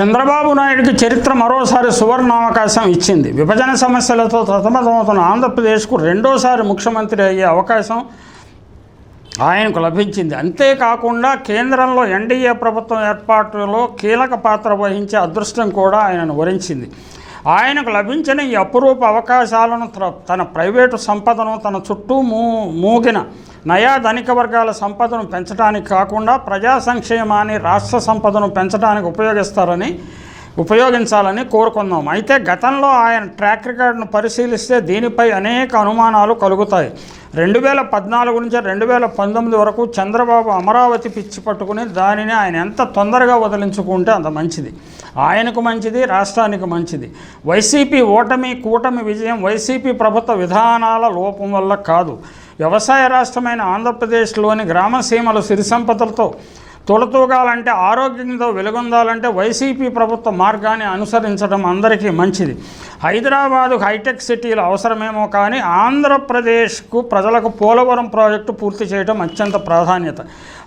చంద్రబాబు నాయుడికి చరిత్ర మరోసారి సువర్ణావకాశం ఇచ్చింది. విభజన సమస్యలతో సతమతమవుతున్న ఆంధ్రప్రదేశ్కు రెండోసారి ముఖ్యమంత్రి అయ్యే అవకాశం ఆయనకు లభించింది. అంతేకాకుండా కేంద్రంలో ఎన్డీఏ ప్రభుత్వం ఏర్పాటులో కీలక పాత్ర వహించే అదృష్టం కూడా ఆయనను వరించింది. ఆయనకు లభించిన ఈ అపురూప అవకాశాలను త్ర- తన ప్రైవేటు సంపదను తన చుట్టూ మూ మూగిన నయా ధనిక వర్గాల సంపదను పెంచడానికి కాకుండా ప్రజా సంక్షేమాన్ని రాష్ట్ర సంపదను పెంచడానికి ఉపయోగిస్తారని ఉపయోగించాలని కోరుకుందాం అయితే గతంలో ఆయన ట్రాక్ రికార్డును పరిశీలిస్తే దీనిపై అనేక అనుమానాలు కలుగుతాయి. రెండు వేల పద్నాలుగు నుంచి రెండు వేల పంతొమ్మిది వరకు చంద్రబాబు అమరావతి పిచ్చి పట్టుకుని దానిని ఆయన ఎంత తొందరగా వదిలించుకుంటే అంత మంచిది. ఆయనకు మంచిది రాష్ట్రానికి మంచిది. వైసీపీ ఓటమి కూటమి విజయం వైసీపీ ప్రభుత్వ విధానాల లోపం వల్ల కాదు. వ్యవసాయ రాష్ట్రమైన ఆంధ్రప్రదేశ్లోని గ్రామసీమలు సిరి సంపదలతో తొలతూగాలంటే ఆరోగ్యంతో వెలుగొందాలంటే వైసీపీ ప్రభుత్వ మార్గాన్ని అనుసరించడం అందరికీ మంచిది. హైదరాబాదు హైటెక్ సిటీలు అవసరమేమో కానీ ఆంధ్రప్రదేశ్కు ప్రజలకు పోలవరం ప్రాజెక్టు పూర్తి చేయడం అత్యంత ప్రాధాన్యత.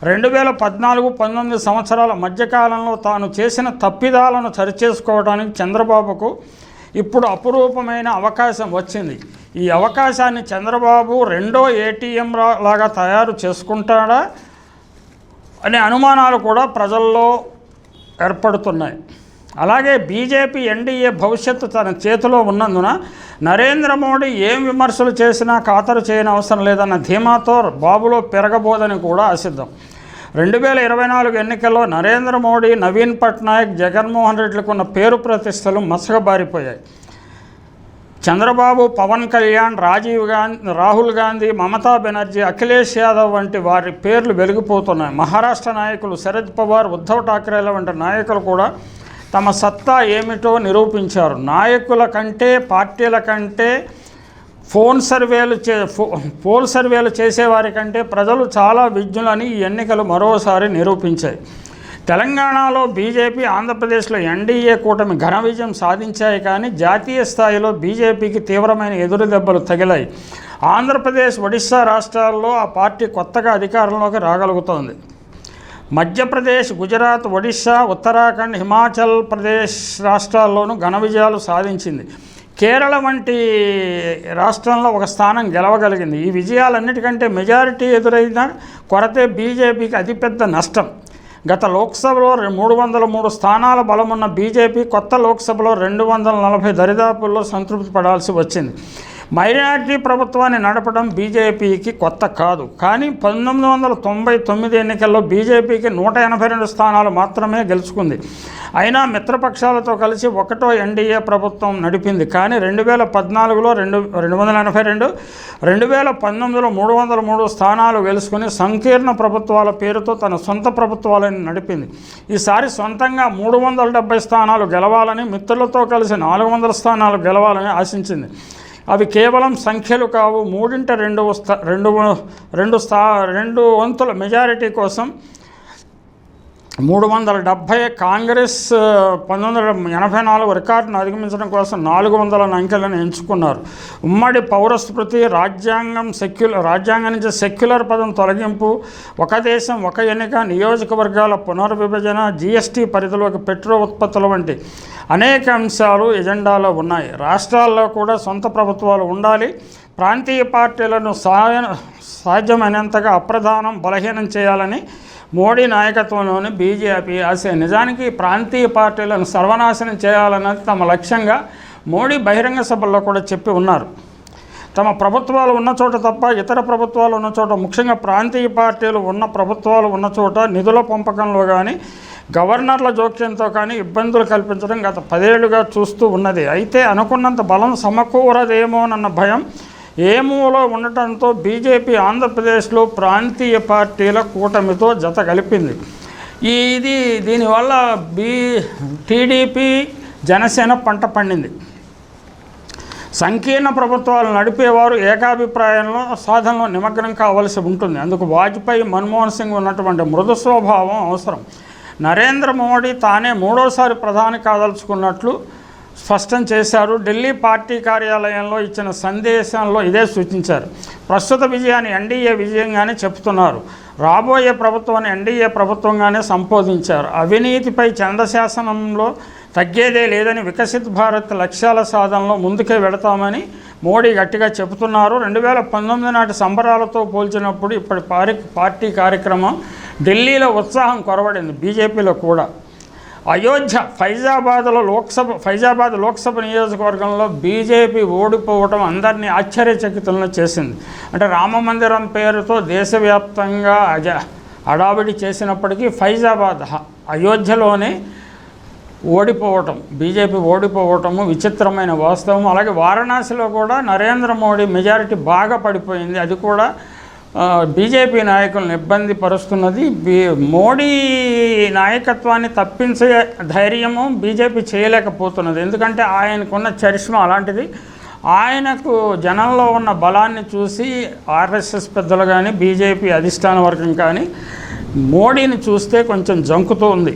రెండు వేల పద్నాలుగు పంతొమ్మిది సంవత్సరాల మధ్యకాలంలో తాను చేసిన తప్పిదాలను సరిచేసుకోవడానికి చంద్రబాబుకు ఇప్పుడు అపురూపమైన అవకాశం వచ్చింది. ఈ అవకాశాన్ని చంద్రబాబు రెండో ఏటీఎం లాగా తయారు చేసుకుంటాడా అనే అనుమానాలు కూడా ప్రజల్లో ఏర్పడుతున్నాయి. అలాగే బీజేపీ ఎన్డీఏ భవిష్యత్తు తన చేతిలో ఉన్నందున నరేంద్ర మోడీ ఏం విమర్శలు చేసినా ఖాతరు చేయని అవసరం లేదన్న ధీమాతో బాబులో పెరగబోదని కూడా ఆశిద్దాం. రెండు వేల ఇరవై నాలుగు ఎన్నికల్లో నరేంద్ర మోడీ నవీన్ పట్నాయక్ జగన్మోహన్ రెడ్డిలకు ఉన్న పేరు ప్రతిష్టలు మసకబారిపోయాయి. చంద్రబాబు పవన్ కళ్యాణ్ రాజీవ్ గాంధీ రాహుల్ గాంధీ మమతా బెనర్జీ అఖిలేష్ యాదవ్ వంటి వారి పేర్లు వెలిగిపోతున్నాయి. మహారాష్ట్ర నాయకులు శరద్ పవార్ ఉద్ధవ్ ఠాక్రేల వంటి నాయకులు కూడా తమ సత్తా ఏమిటో నిరూపించారు. నాయకుల కంటే పార్టీల కంటే ఫోన్ సర్వేలు చే ఫో- పోల్ సర్వేలు చేసేవారి కంటే ప్రజలు చాలా విజ్ఞులని ఈ ఎన్నికలు మరోసారి నిరూపించాయి. తెలంగాణలో బీజేపీ ఆంధ్రప్రదేశ్లో ఎన్డీఏ కూటమి ఘన విజయం సాధించాయి కానీ జాతీయ స్థాయిలో బీజేపీకి తీవ్రమైన ఎదురు దెబ్బలు తగిలాయి. ఆంధ్రప్రదేశ్ ఒడిశా రాష్ట్రాల్లో ఆ పార్టీ కొత్తగా అధికారంలోకి రాగలుగుతోంది. మధ్యప్రదేశ్ గుజరాత్ ఒడిశా ఉత్తరాఖండ్ హిమాచల్ ప్రదేశ్ రాష్ట్రాల్లోనూ ఘన విజయాలు సాధించింది. కేరళ వంటి రాష్ట్రంలో ఒక స్థానం గెలవగలిగింది. ఈ విజయాలన్నిటికంటే మెజారిటీ ఎదురైన కొరతే బీజేపీకి అతిపెద్ద నష్టం. గత లోక్సభలో మూడు వందల మూడు స్థానాల బలమున్న బీజేపీ కొత్త లోక్సభలో రెండు వందల నలభై దరిదాపుల్లో సంతృప్తి పడాల్సి వచ్చింది. మైనారిటీ ప్రభుత్వాన్ని నడపడం బీజేపీకి కొత్త కాదు. కానీ పంతొమ్మిది వందల తొంభై తొమ్మిది ఎన్నికల్లో బీజేపీకి నూట ఎనభై రెండు స్థానాలు మాత్రమే గెలుచుకుంది. అయినా మిత్రపక్షాలతో కలిసి ఒకటో ఎన్డీఏ ప్రభుత్వం నడిపింది. కానీ రెండు వేల పద్నాలుగులో రెండు రెండు వందల ఎనభై రెండు రెండు వేల పంతొమ్మిదిలో మూడు వందల మూడు స్థానాలు గెలుచుకుని సంకీర్ణ ప్రభుత్వాల పేరుతో తన సొంత ప్రభుత్వాలను నడిపింది. ఈసారి సొంతంగా మూడు వందల డెబ్బై స్థానాలు గెలవాలని మిత్రులతో కలిసి నాలుగు వందల స్థానాలు గెలవాలని ఆశించింది. అవి కేవలం సంఖ్యలు కావు. మూడింట రెండు స్థా రెండు రెండు స్థా రెండు వంతుల మెజారిటీ కోసం మూడు వందల డెబ్భై కాంగ్రెస్ పంతొమ్మిది వందల ఎనభై నాలుగు రికార్డును అధిగమించడం కోసం నాలుగు వందల అంకెలను ఎంచుకున్నారు. ఉమ్మడి పౌరస్మృతి రాజ్యాంగం సెక్యులర్ రాజ్యాంగం నుంచి సెక్యులర్ పదం తొలగింపు ఒక దేశం ఒక ఎన్నిక నియోజకవర్గాల పునర్విభజన జీఎస్టీ పరిధిలోకి పెట్రో ఉత్పత్తుల వంటి అనేక అంశాలు ఎజెండాలో ఉన్నాయి. రాష్ట్రాల్లో కూడా సొంత ప్రభుత్వాలు ఉండాలి. ప్రాంతీయ పార్టీలను సాయ సాధ్యమైనంతగా అప్రధానం బలహీనం చేయాలని మోడీ నాయకత్వంలోని బీజేపీ ఆశ నిజానికి ప్రాంతీయ పార్టీలను సర్వనాశనం చేయాలన్నది తమ లక్ష్యంగా మోడీ బహిరంగ సభల్లో కూడా చెప్పి ఉన్నారు. తమ ప్రభుత్వాలు ఉన్న చోట తప్ప ఇతర ప్రభుత్వాలు ఉన్న చోట ముఖ్యంగా ప్రాంతీయ పార్టీలు ఉన్న ప్రభుత్వాలు ఉన్న చోట నిధుల పంపకంలో కానీ గవర్నర్ల జోక్యంతో కానీ ఇబ్బందులు కల్పించడం గత పదేళ్ళుగా చూస్తూ ఉన్నది. అయితే అనుకున్నంత బలం సమకూరదేమోనన్న భయం ఏమూలో ఉండటంతో బీజేపీ ఆంధ్రప్రదేశ్లో ప్రాంతీయ పార్టీల కూటమితో జత కలిపింది. ఇది దీనివల్ల బీ టీడీపీ జనసేన పంట పండింది. సంకీర్ణ ప్రభుత్వాలు నడిపేవారు ఏకాభిప్రాయంలో సాధనలో నిమగ్నం కావలసి ఉంటుంది. అందుకు వాజ్పేయి మన్మోహన్ సింగ్ ఉన్నటువంటి మృదు స్వభావం అవసరం. నరేంద్ర మోడీ తానే మూడోసారి ప్రధాని కాదలుచుకున్నట్లు స్పష్టం చేశారు. ఢిల్లీ పార్టీ కార్యాలయంలో ఇచ్చిన సందేశంలో ఇదే సూచించారు. ప్రస్తుత విజయాన్ని ఎన్డీఏ విజయంగానే చెప్తున్నారు రాబోయే ప్రభుత్వాన్ని ఎన్డీఏ ప్రభుత్వంగానే సంబోధించారు. అవినీతిపై చంద్రశాసనంలో తగ్గేదే లేదని వికసిత్ భారత్ లక్ష్యాల సాధనలో ముందుకే వెడతామని మోడీ గట్టిగా చెబుతున్నారు. రెండు వేల పంతొమ్మిది నాటి సంబరాలతో పోల్చినప్పుడు ఇప్పటి పారి పార్టీ కార్యక్రమం ఢిల్లీలో ఉత్సాహం కొరవడింది. బీజేపీలో కూడా. అయోధ్య ఫైజాబాద్లో లోక్సభ ఫైజాబాద్ లోక్సభ నియోజకవర్గంలో బీజేపీ ఓడిపోవడం అందరినీ ఆశ్చర్యచకితులను చేసింది. అంటే రామ మందిరం పేరుతో దేశవ్యాప్తంగా అజ హడావిడి చేసినప్పటికీ ఫైజాబాద్ అయోధ్యలోనే ఓడిపోవటం బీజేపీ ఓడిపోవటము విచిత్రమైన వాస్తవం అలాగే వారణాసిలో కూడా నరేంద్ర మోడీ మెజారిటీ బాగా పడిపోయింది. అది కూడా బీజేపీ నాయకులను ఇబ్బంది పరుస్తున్నది. మోడీ నాయకత్వాన్ని తప్పించే ధైర్యము బీజేపీ చేయలేకపోతున్నది. ఎందుకంటే ఆయనకున్న చరిష్మా అలాంటిది. ఆయనకు జనంలో ఉన్న బలాన్ని చూసి ఆర్ఎస్ఎస్ పెద్దలు కానీ బీజేపీ అధిష్టాన వర్గం కానీ మోడీని చూస్తే కొంచెం జంకుతూ ఉంది.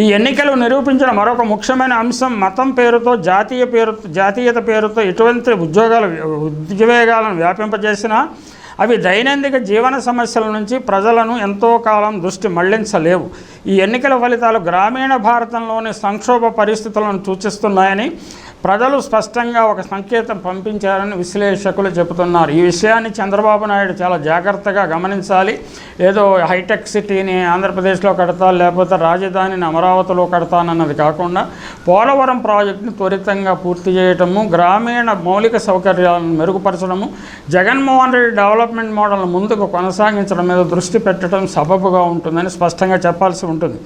ఈ ఎన్నికలు నిరూపించిన మరొక ముఖ్యమైన అంశం మతం పేరుతో జాతీయ పేరు జాతీయత పేరుతో ఎటువంటి ఉద్యోగాల ఉద్వేగాలను వ్యాపింపజేసినా అవి దైనందిక జీవన సమస్యల నుంచి ప్రజలను ఎంతో కాలం దృష్టి మళ్ళించలేవు. ఈ ఎన్నికల ఫలితాలు గ్రామీణ భారతంలోని సంక్షోభ పరిస్థితులను సూచిస్తున్నాయని ప్రజలు స్పష్టంగా ఒక సంకేతం పంపించారని విశ్లేషకులు చెబుతున్నారు. ఈ విషయాన్ని చంద్రబాబు నాయుడు చాలా జాగ్రత్తగా గమనించాలి. ఏదో హైటెక్ సిటీని ఆంధ్రప్రదేశ్లో కడతా లేకపోతే రాజధానిని అమరావతిలో కడతానన్నది కాకుండా పోలవరం ప్రాజెక్టును త్వరితంగా పూర్తి చేయటము గ్రామీణ మౌలిక సౌకర్యాలను మెరుగుపరచడము జగన్మోహన్ రెడ్డి డెవలప్మెంట్ మోడల్ను ముందుకు కొనసాగించడం మీద దృష్టి పెట్టడం సబబుగా ఉంటుందని స్పష్టంగా చెప్పాల్సి ఉంటుంది.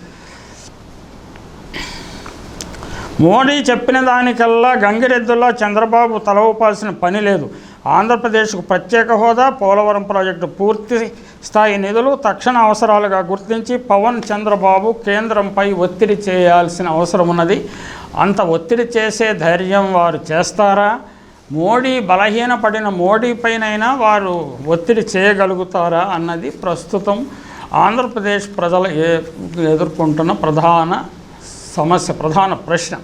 మోడీ చెప్పిన దానికల్లా గంగిరెద్దుల్లో చంద్రబాబు తల ఊపాల్సిన పని లేదు. ఆంధ్రప్రదేశ్కు ప్రత్యేక హోదా పోలవరం ప్రాజెక్టు పూర్తి స్థాయి నిధులు తక్షణ అవసరాలుగా గుర్తించి పవన్ చంద్రబాబు కేంద్రంపై ఒత్తిడి చేయాల్సిన అవసరం ఉన్నది. అంత ఒత్తిడి చేసే ధైర్యం వారు చేస్తారా? మోడీ బలహీనపడిన మోడీ పైనైనా వారు ఒత్తిడి చేయగలుగుతారా అన్నది ప్రస్తుతం ఆంధ్రప్రదేశ్ ప్రజలు ఎదుర్కొంటున్న ప్రధాన సమస్య ప్రధాన ప్రశ్న.